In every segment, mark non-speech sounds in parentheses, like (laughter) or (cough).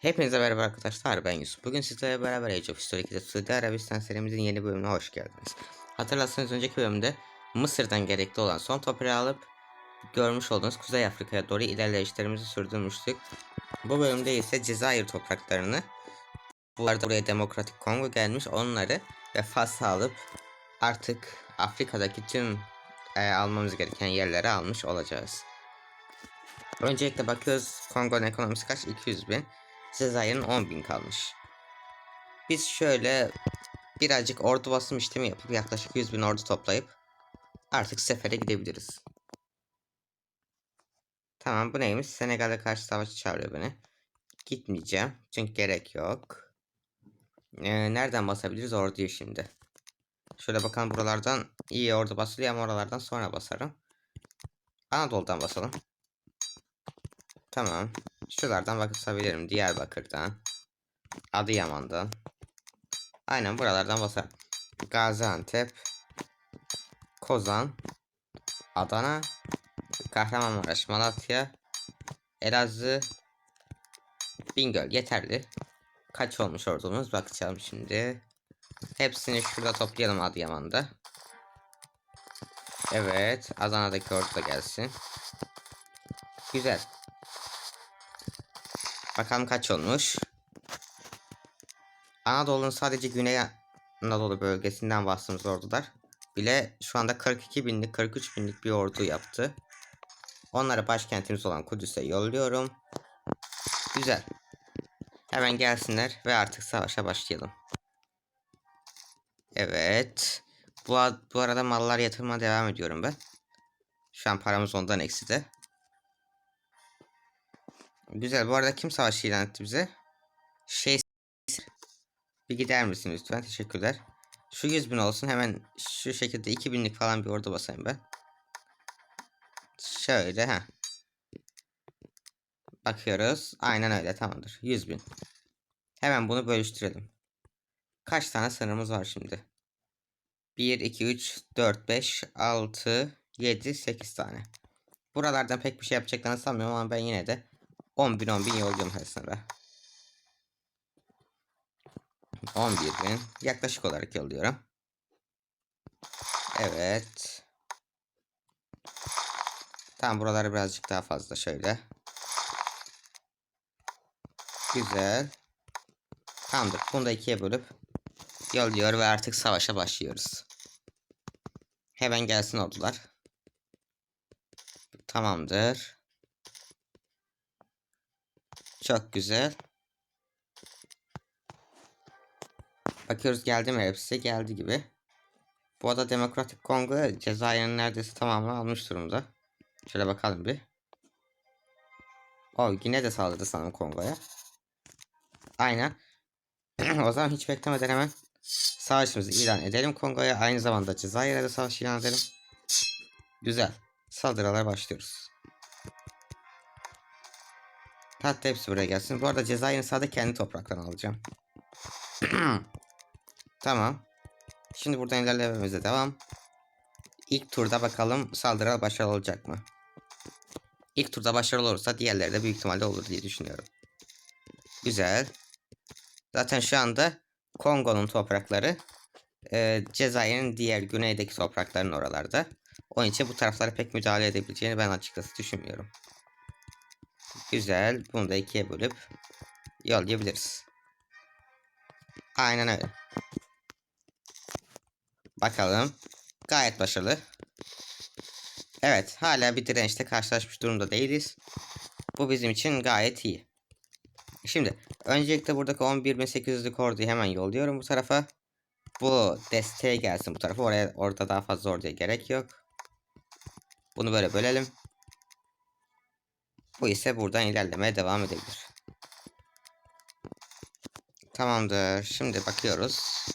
Hepinize merhaba arkadaşlar ben Yusuf. Bugün sizlerle beraber Age of History 2'de Suudi Arabistan serimizin yeni bölümüne hoş geldiniz. Hatırlarsanız önceki bölümde Mısır'dan gerekli olan son toprağı alıp görmüş olduğunuz Kuzey Afrika'ya doğru ilerleyişlerimizi sürdürmüştük. Bu bölümde ise Cezayir topraklarını bu arada buraya Demokratik Kongo gelmiş onları ve Fas'ı alıp artık Afrika'daki tüm e, almamız gereken yerleri almış olacağız. Öncelikle bakıyoruz Kongo'nun ekonomisi kaç? 200 bin. Cezayir'in 10 bin kalmış. Biz şöyle birazcık ordu basım işlemi yapıp yaklaşık 100 bin ordu toplayıp artık sefere gidebiliriz. Tamam bu neymiş? Senegal'e karşı savaşı çağırıyor beni. Gitmeyeceğim. Çünkü gerek yok. Ee, nereden basabiliriz orduyu şimdi? Şöyle bakalım buralardan iyi ordu basılıyor ama oralardan sonra basarım. Anadolu'dan basalım. Tamam. Şuralardan basabilirim. Diyarbakır'dan. Adıyaman'dan. Aynen buralardan basarım. Gaziantep. Kozan. Adana. Kahramanmaraş. Malatya. Elazığ. Bingöl. Yeterli. Kaç olmuş ordumuz? Bakacağım şimdi. Hepsini şurada toplayalım Adıyaman'da. Evet. Adana'daki ordu da gelsin. Güzel. Bakalım kaç olmuş. Anadolu'nun sadece Güney Anadolu bölgesinden bastığımız ordular bile şu anda 42 binlik 43 binlik bir ordu yaptı. Onları başkentimiz olan Kudüs'e yolluyorum. Güzel. Hemen gelsinler ve artık savaşa başlayalım. Evet. Bu, bu arada mallar yatırmaya devam ediyorum ben. Şu an paramız ondan ekside. Güzel. Bu arada kim savaş ilan etti bize? Şey bir gider misin lütfen? Teşekkürler. Şu 100 bin olsun. Hemen şu şekilde 2000'lik falan bir ordu basayım ben. Şöyle ha. Bakıyoruz. Aynen öyle tamamdır. 100 bin. Hemen bunu bölüştürelim. Kaç tane sınırımız var şimdi? 1, 2, 3, 4, 5, 6, 7, 8 tane. Buralardan pek bir şey yapacaklarını sanmıyorum ama ben yine de 10 bin 10 bin yolluyorum her sınıra. 11 bin. Yaklaşık olarak yolluyorum. Evet. Tamam buraları birazcık daha fazla şöyle. Güzel. Tamamdır. Bunu da ikiye bölüp yolluyor ve artık savaşa başlıyoruz. Hemen gelsin ordular. Tamamdır. Çok güzel. Bakıyoruz geldi mi hepsi geldi gibi. Bu arada Demokratik Kongo Cezayir'in neredeyse tamamını almış durumda. Şöyle bakalım bir. O yine de saldırdı sanırım Kongo'ya. Aynen. (clears throat) o zaman hiç beklemeden hemen savaşımızı ilan edelim Kongo'ya. Aynı zamanda Cezayir'e de savaş ilan edelim. Güzel. Saldırılara başlıyoruz. Hatta hepsi buraya gelsin. Bu arada Cezayir'in sadece kendi topraklarını alacağım. (clears throat) tamam. Şimdi buradan ilerlememize devam. İlk turda bakalım saldırı başarılı olacak mı? İlk turda başarılı olursa diğerleri de büyük ihtimalle olur diye düşünüyorum. Güzel. Zaten şu anda Kongo'nun toprakları e, Cezayir'in diğer güneydeki toprakların oralarda. Onun için bu taraflara pek müdahale edebileceğini ben açıkçası düşünmüyorum. Güzel. Bunu da ikiye bölüp yollayabiliriz. Aynen öyle. Bakalım. Gayet başarılı. Evet. Hala bir dirençle karşılaşmış durumda değiliz. Bu bizim için gayet iyi. Şimdi öncelikle buradaki 11.800'lük orduyu hemen yolluyorum bu tarafa. Bu desteğe gelsin bu tarafa. Oraya orada daha fazla orduya gerek yok. Bunu böyle bölelim. Bu ise buradan ilerlemeye devam edebilir. Tamamdır. Şimdi bakıyoruz.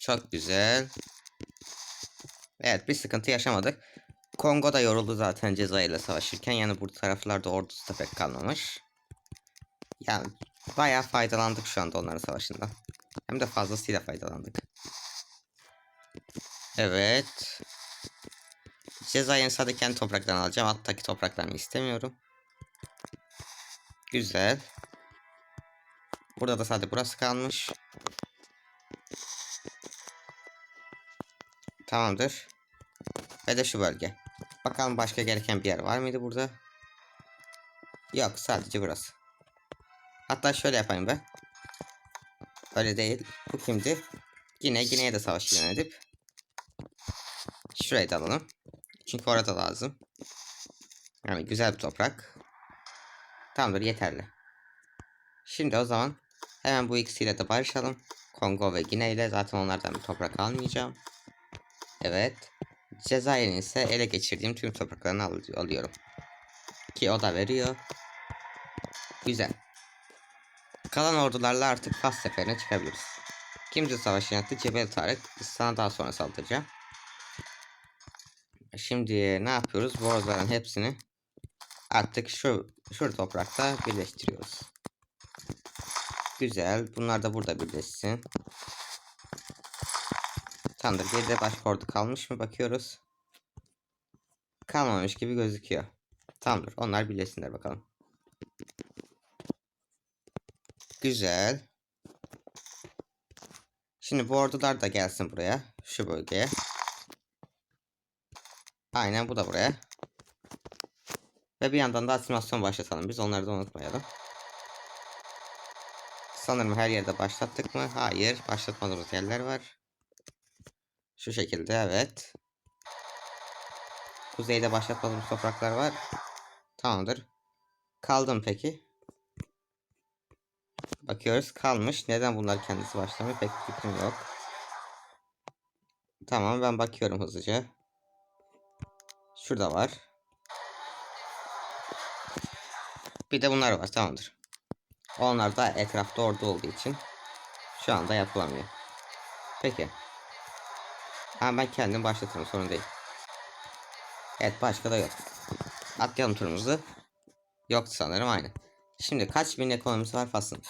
Çok güzel. Evet bir sıkıntı yaşamadık. Kongo da yoruldu zaten Cezayir ile savaşırken. Yani bu taraflarda ordusu da pek kalmamış. Yani bayağı faydalandık şu anda onların savaşından. Hem de fazlasıyla faydalandık. Evet. Cezayir'in sadece kendi topraklarını alacağım. Alttaki topraklarını istemiyorum. Güzel. Burada da sadece burası kalmış. Tamamdır. Ve de şu bölge. Bakalım başka gereken bir yer var mıydı burada? Yok sadece burası. Hatta şöyle yapayım ben. Öyle değil. Bu kimdi? Yine Gine'ye de savaş ilan edip Şurayı da alalım. Çünkü orada lazım. Yani güzel bir toprak. Tamamdır yeterli. Şimdi o zaman hemen bu ikisiyle de barışalım. Kongo ve Gine ile zaten onlardan bir toprak almayacağım. Evet. Cezayir'in ise ele geçirdiğim tüm topraklarını al- alıyorum. Ki o da veriyor. Güzel. Kalan ordularla artık Fas seferine çıkabiliriz. Kimse savaşı yarattı. Cebel Tarık. Sana daha sonra saldıracağım. Şimdi ne yapıyoruz? Bu orduların hepsini artık şu şu toprakta birleştiriyoruz. Güzel. Bunlar da burada birleşsin. Tamamdır. Geride başka ordu kalmış mı? Bakıyoruz. Kalmamış gibi gözüküyor. Tamamdır. Onlar birleşsinler bakalım. Güzel. Şimdi bu ordular da gelsin buraya. Şu bölgeye. Aynen bu da buraya. Ve bir yandan da asimilasyon başlatalım. Biz onları da unutmayalım. Sanırım her yerde başlattık mı? Hayır. Başlatmadığımız yerler var. Şu şekilde evet. Kuzeyde başlatmadığımız topraklar var. Tamamdır. Kaldım peki. Bakıyoruz kalmış. Neden bunlar kendisi başlamıyor pek fikrim yok. Tamam ben bakıyorum hızlıca. Şurada var. Bir de bunlar var tamamdır. Onlar da etrafta ordu olduğu için şu anda yapılamıyor. Peki. Ha ben kendim başlatırım sorun değil. Evet başka da yok. Atlayalım turumuzu. Yoktu sanırım aynı. Şimdi kaç bin ekonomisi var Fas'ın?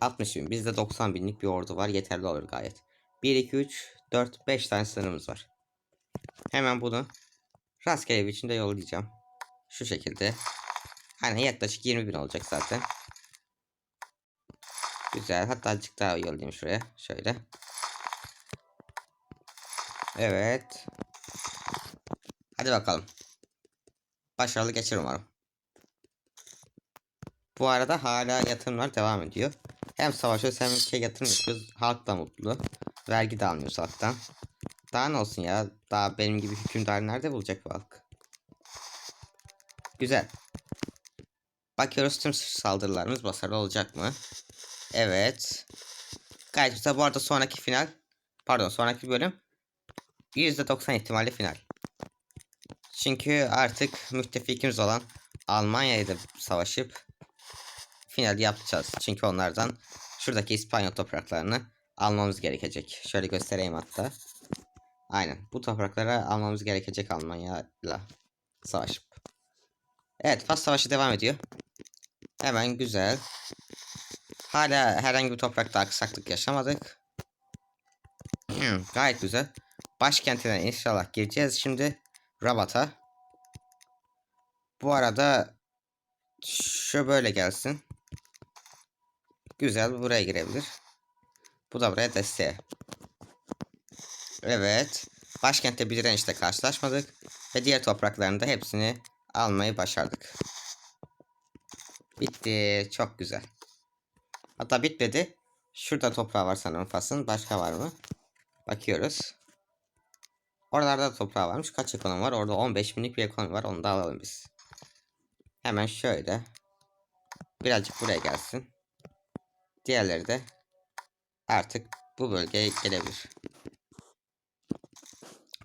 60 bin. Bizde 90 binlik bir ordu var. Yeterli olur gayet. 1, 2, 3, 4, 5 tane sınırımız var. Hemen bunu rastgele bir biçimde yollayacağım. Şu şekilde. Hani yaklaşık 20 bin olacak zaten. Güzel. Hatta azıcık daha yollayayım şuraya. Şöyle. Evet. Hadi bakalım. Başarılı geçer umarım. Bu arada hala yatırımlar devam ediyor. Hem savaşıyoruz hem ülkeye yatırım yapıyoruz. Halk da mutlu. Vergi de almıyoruz halktan. Daha ne olsun ya. Daha benim gibi hükümdar nerede bulacak bu halk? Güzel. Bakıyoruz tüm saldırılarımız başarılı olacak mı? Evet. Gayet güzel. Bu arada sonraki final. Pardon sonraki bölüm. %90 ihtimalle final. Çünkü artık müttefikimiz olan Almanya'ya da savaşıp final yapacağız. Çünkü onlardan şuradaki İspanya topraklarını almamız gerekecek. Şöyle göstereyim hatta. Aynen. Bu topraklara almamız gerekecek Almanya'yla savaşıp. Evet Fas Savaşı devam ediyor. Hemen güzel. Hala herhangi bir toprakta aksaklık yaşamadık. (clears throat) Gayet güzel. Başkentine inşallah gireceğiz şimdi. Rabat'a. Bu arada şu böyle gelsin. Güzel buraya girebilir. Bu da buraya desteğe. Evet. Başkentte bir dirençle karşılaşmadık. Ve diğer toprakların da hepsini almayı başardık. Bitti. Çok güzel. Hatta bitmedi. Şurada toprağı var sanırım Fas'ın. Başka var mı? Bakıyoruz. Oralarda da toprağı varmış. Kaç ekonomi var? Orada 15 binlik bir ekonomi var. Onu da alalım biz. Hemen şöyle. Birazcık buraya gelsin. Diğerleri de artık bu bölgeye gelebilir.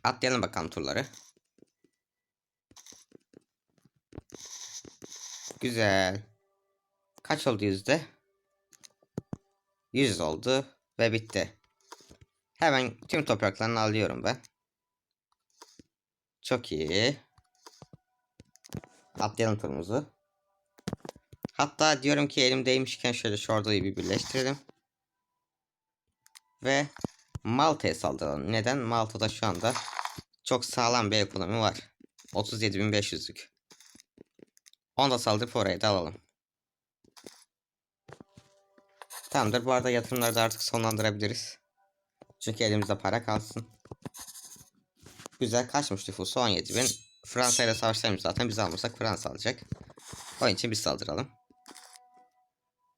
Atlayalım bakalım turları. Güzel. Kaç oldu yüzde? 100 oldu ve bitti. Hemen tüm topraklarını alıyorum ben. Çok iyi. Atlayalım turumuzu. Hatta diyorum ki elimdeymişken şöyle şu bir birleştirelim. Ve Malta'ya saldıralım. Neden? Malta'da şu anda çok sağlam bir ekonomi var. 37.500'lük. Onu da saldırıp orayı da alalım. Tamamdır. Bu arada yatırımları da artık sonlandırabiliriz. Çünkü elimizde para kalsın. Güzel kaçmış nüfusu 17 bin. Fransa ile savaşlarımız zaten biz almasak Fransa alacak. Onun için biz saldıralım.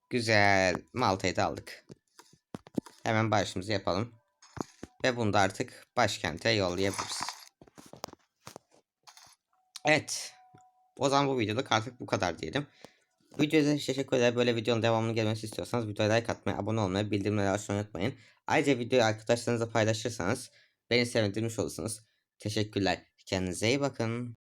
Güzel. Malta'yı da aldık. Hemen başımızı yapalım. Ve bunu da artık başkente yollayabiliriz. Evet. O zaman bu videoluk artık bu kadar diyelim. Videoya teşekkür ederim. Böyle videonun devamını gelmesi istiyorsanız videoya like atmayı, abone olmayı, bildirimleri açmayı unutmayın. Ayrıca videoyu arkadaşlarınızla paylaşırsanız beni sevindirmiş olursunuz. Teşekkürler. Kendinize iyi bakın.